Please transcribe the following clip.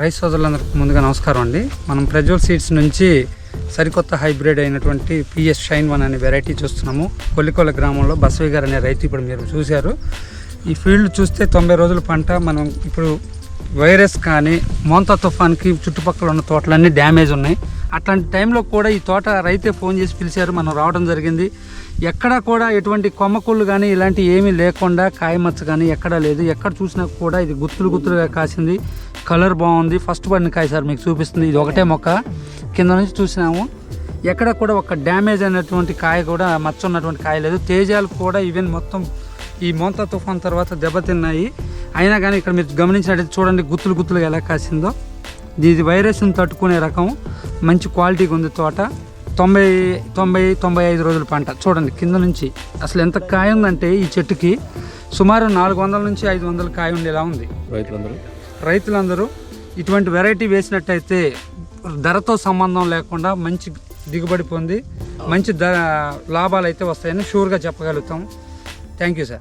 Rice సోదరులందరికీ ముందుగా నమస్కారం అండి. మనం ప్రజ్వల్ సీడ్స్ నుంచి సరికొత్త హైబ్రిడ్ అయినటువంటి పిఎస్ షైన్ వన్ అనే వెరైటీ చూస్తున్నాము. కొల్లికొల గ్రామంలో బసవి గారు అనే రైతు ఇప్పుడు మీరు చూశారు. ఈ ఫీల్డ్ చూస్తే తొంభై రోజుల పంట మనం ఇప్పుడు వైరస్ కానీ మోంతా తుఫాన్కి చుట్టుపక్కల ఉన్న తోటలన్నీ డ్యామేజ్ ఉన్నాయి. అట్లాంటి టైంలో కూడా ఈ తోట రైతే ఫోన్ చేసి పిలిచారు. మనం రావడం జరిగింది. ఎక్కడా కూడా ఎటువంటి కొమ్మకుళ్ళు కానీ ఇలాంటివి ఏమీ లేకుండా కాయమచ్చ కానీ ఎక్కడా లేదు. ఎక్కడ చూసినా కూడా ఇది గుత్తులు గుత్తులుగా కాసింది. కలర్ బాగుంది. ఫస్ట్ పడిన కాయ సార్ మీకు చూపిస్తుంది. ఇది ఒకటే మొక్క. కింద నుంచి చూసినాము. ఎక్కడ కూడా ఒక డ్యామేజ్ అయినటువంటి కాయ కూడా మచ్చ ఉన్నటువంటి కాయ లేదు. తేజాలు కూడా ఈవెన్ మొత్తం ఈ మోంతా తుఫాన్ తర్వాత దెబ్బతిన్నాయి. అయినా కానీ ఇక్కడ మీరు గమనించినట్టయితే చూడండి గుత్తులు గుత్తులుగా ఎలా కాసిందో. ఇది వైరస్ని తట్టుకునే రకం. మంచి క్వాలిటీగా ఉంది తోట. తొంభై తొంభై తొంభై ఐదు రోజుల పంట. చూడండి కింద నుంచి. అసలు ఎంత కాయ ఉందంటే ఈ చెట్టుకి సుమారు నాలుగు వందల నుంచి ఐదు వందల కాయ ఉండేలా ఉంది. రైతులందరూ. రైతులందరూ ఇటువంటి వెరైటీ వేసినట్టయితే ధరతో సంబంధం లేకుండా మంచి దిగుబడి పొంది మంచి ధర లాభాలు అయితే వస్తాయని షూర్గా చెప్పగలుగుతాం. Thank you sir.